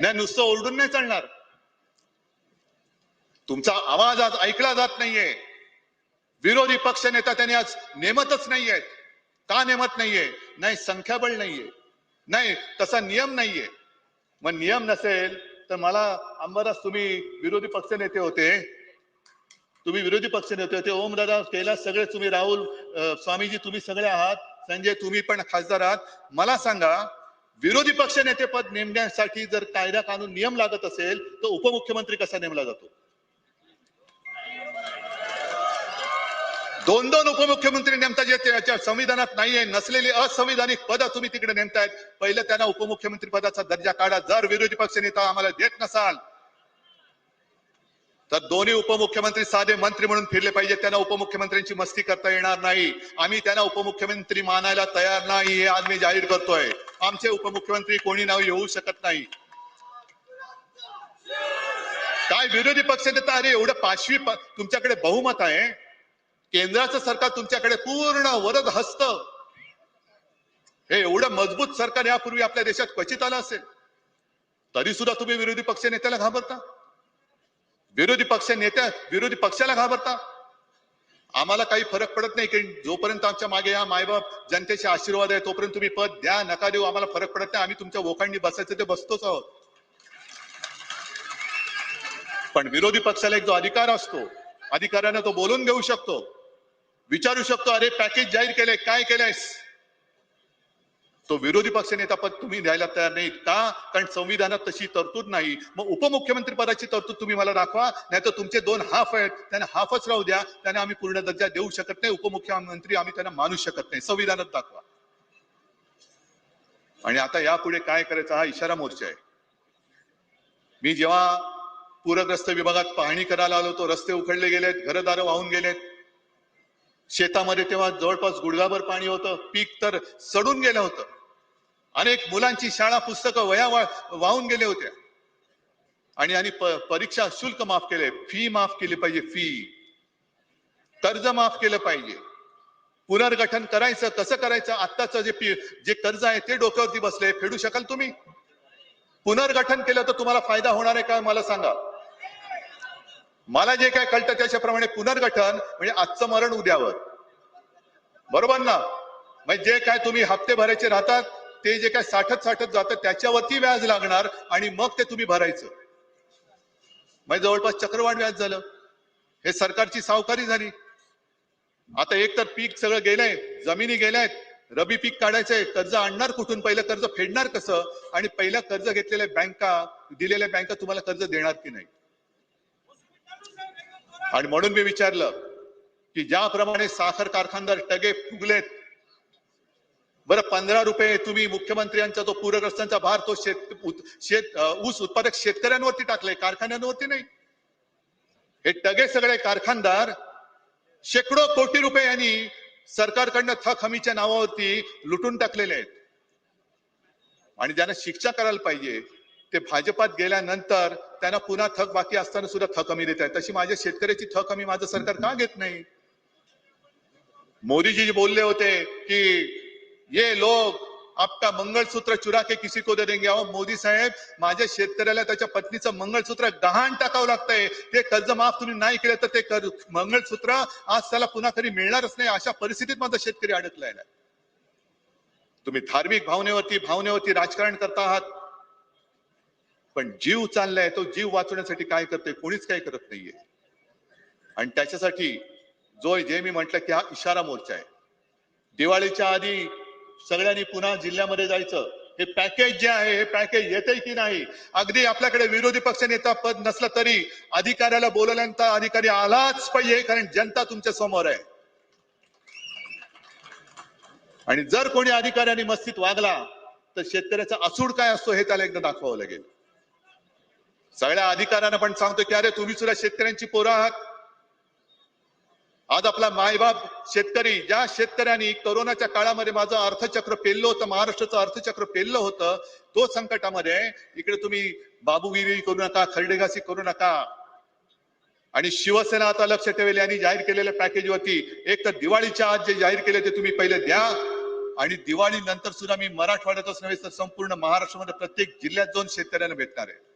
नाही नुसतं ओरडून नाही चालणार. तुमचा आवाज आज ऐकला जात नाहीये. विरोधी पक्ष नेता त्यांनी आज नेमतच नाहीयेत. का नेमत नाहीये? नाही संख्याबळ नाहीये. नाही तसा नियम नाहीये. मग नियम नसेल तर मला अंबरदास तुम्ही विरोधी पक्ष नेते होते. तुम्ही विरोधी पक्ष नेते होते. ओम दादा कैलास सगळे तुम्ही राहुल स्वामीजी तुम्ही सगळे आहात. संजय तुम्ही पण खासदार आहात. मला सांगा विरोधी पक्ष नेतेपद नेमण्यासाठी जर कायदा कानून नियम लागत असेल तर उपमुख्यमंत्री कसा नेमला जातो? दोन दोन उपमुख्यमंत्री नेमता जे त्याच्या संविधानात नाहीये नसलेली असंविधानिक पद तुम्ही तिकडे नेमतायत. पहिले त्यांना उपमुख्यमंत्री पदाचा दर्जा काढा. जर विरोधी पक्ष नेता आम्हाला देत नसाल तर दोन्ही उपमुख्यमंत्री साधे मंत्री म्हणून फिरले पाहिजे. त्यांना उपमुख्यमंत्र्यांची मस्ती करता येणार नाही. आम्ही त्यांना उपमुख्यमंत्री मानायला तयार नाही हे आज मी जाहीर करतोय. आमचे उपमुख्यमंत्री कोणी नाव येऊ शकत नाही. काय विरोधी पक्ष नेता? अरे एवढं पाचवी प- तुमच्याकडे बहुमत आहे. केंद्राचं सरकार तुमच्याकडे पूर्ण वरद हस्त हे एवढं मजबूत सरकार यापूर्वी आपल्या देशात क्वचित आलं असेल. तरी सुद्धा तुम्ही विरोधी पक्ष नेत्याला घाबरता. विरोधी पक्ष नेत्या विरोधी पक्षाला घाबरता. आम्हाला काही फरक पडत नाही की जोपर्यंत आमच्या मागे या मायबाप जनतेचे आशीर्वाद आहे तोपर्यंत तुम्ही पद द्या नका देऊ आम्हाला फरक पडत नाही. आम्ही तुमच्या वोखांनी बसायचं ते बसतोच आहोत. पण विरोधी पक्षाला एक जो अधिकार असतो अधिकाऱ्यानं तो बोलून घेऊ शकतो. विचारू शकतो अरे पॅकेज जाहीर केलंय काय केलंयस? तो विरोधी पक्ष नेता पद तुम्ही द्यायला तयार नाहीत का? कारण संविधानात तशी तरतूद नाही. मग उपमुख्यमंत्री पदाची तरतूद तुम्ही मला दाखवा. नाही तर तुमचे दोन हाफ आहेत. त्यांना हाफच राहू द्या. त्यांना आम्ही पूर्ण दर्जा देऊ शकत नाही. उपमुख्यमंत्री आम्ही त्यांना मानू शकत नाही. संविधानात दाखवा. आणि आता यापुढे काय करायचं हा इशारा मोर्चा आहे. मी जेव्हा पूरग्रस्त विभागात पाहणी करायला आलो तो रस्ते उखडले गेलेत घरदारं वाहून गेलेत. शेतामध्ये तेव्हा जवळपास गुडघाभर पाणी होतं. पीक तर सडून गेलं होतं. अनेक मुलांची शाळा पुस्तकं वया वाहून गेले होत्या. आणि आणि परीक्षा शुल्क माफ केले. फी माफ केली पाहिजे फी. कर्ज माफ केलं पाहिजे. पुनर्गठन करायचं कसं करायचं? आत्ताचं जे पी- जे कर्ज आहे ते डोक्यावरती बसले फेडू शकाल तुम्ही? पुनर्गठन केलं तर तुम्हाला फायदा होणार आहे का मला सांगा. मला जे काय कळतं त्याच्याप्रमाणे पुनर्गठन म्हणजे आजचं मरण उद्यावर. बरोबर ना? म्हणजे जे काय तुम्ही हप्ते भरायचे राहतात ते जे काय साठत साठत जातं त्याच्यावरती व्याज लागणार आणि मग ते तुम्ही भरायचं. म्हणजे जवळपास चक्रवाढ व्याज झालं. हे सरकारची सावकारी झाली. आता एक तर पीक सगळं गेलंय जमिनी गेल्यात रबी पीक काढायचंय कर्ज आणणार कुठून? पहिलं कर्ज फेडणार कसं? आणि पहिलं कर्ज घेतलेल्या बँका दिलेल्या बँका तुम्हाला कर्ज देणार की नाही? आणि म्हणून मी विचारलं की ज्याप्रमाणे साखर कारखानदार टगे फुगलेत बरं पंधरा रुपये तुम्ही मुख्यमंत्र्यांचा तो पूरग्रस्तांचा भार तो शेत शेत ऊस उत्पादक शेतकऱ्यांवरती टाकलाय कारखान्यांवरती नाही. हे टगे सगळे कारखानदार शेकडो कोटी रुपये यांनी सरकारकडनं थक हमीच्या नावावरती लुटून टाकलेले आहेत. आणि ज्यांना शिक्षा करायला पाहिजे ते भाजपात गेल्यानंतर त्यांना पुन्हा थक बाकी असताना सुद्धा थक हमी देत आहेत. तशी माझ्या शेतकऱ्याची थक हमी माझं सरकार का घेत नाही? मोदीजी बोलले होते की ये लोग आपका मंगळसूत्र चुरा के किसी को दे देंगे। अहो मोदी साहेब माझ्या शेतकऱ्याला त्याच्या पत्नीचं मंगळसूत्र गहाण टाकावं लागतंय. ते कर्ज माफ तुम्ही नाही केलं तर ते कर- मंगळसूत्र आज त्याला पुन्हा कधी मिळणारच नाही. अशा परिस्थितीत माझा शेतकरी अडकलाय तुम्ही धार्मिक भावनेवरती भावनेवरती राजकारण करता आहात. पण जीव चाललाय तो जीव वाचवण्यासाठी काय करते कोणीच काय करत नाहीये. आणि त्याच्यासाठी जो जे मी म्हटलं की हा इशारा मोर्चा आहे. दिवाळीच्या आधी सगळ्यांनी पुन्हा जिल्ह्यामध्ये जायचं. हे पॅकेज जे आहे हे पॅकेज येते की नाही? अगदी आपल्याकडे विरोधी पक्ष नेता पद नसलं तरी अधिकाऱ्याला बोलवल्यानंतर अधिकारी आलाच पाहिजे कारण जनता तुमच्यासमोर आहे. आणि जर कोणी अधिकाऱ्यांनी मस्तीत वागला तर शेतकऱ्याचा असूड काय असतो हे त्याला एकदा दाखवावं लागेल. सगळ्या अधिकाऱ्यांना पण सांगतो की अरे तुम्ही सुद्धा शेतकऱ्यांची पोरं आहात. आज आपला मायबाप शेतकरी ज्या शेतकऱ्यांनी कोरोनाच्या काळामध्ये माझं अर्थचक्र पेललं होतं महाराष्ट्राचं अर्थचक्र पेललं होतं तो संकटामध्ये इकडे तुम्ही बाबूगिरी करू नका खरडेगासी करू नका. आणि शिवसेना आता लक्ष ठेवेल यांनी जाहीर केलेल्या पॅकेजवरती एक तर दिवाळीच्या आज जे जाहीर केले ते तुम्ही पहिले द्या. आणि दिवाळी नंतर सुद्धा मी मराठवाड्यातच नव्हे तर संपूर्ण महाराष्ट्रामध्ये प्रत्येक जिल्ह्यात जाऊन शेतकऱ्यांना भेटणार आहे.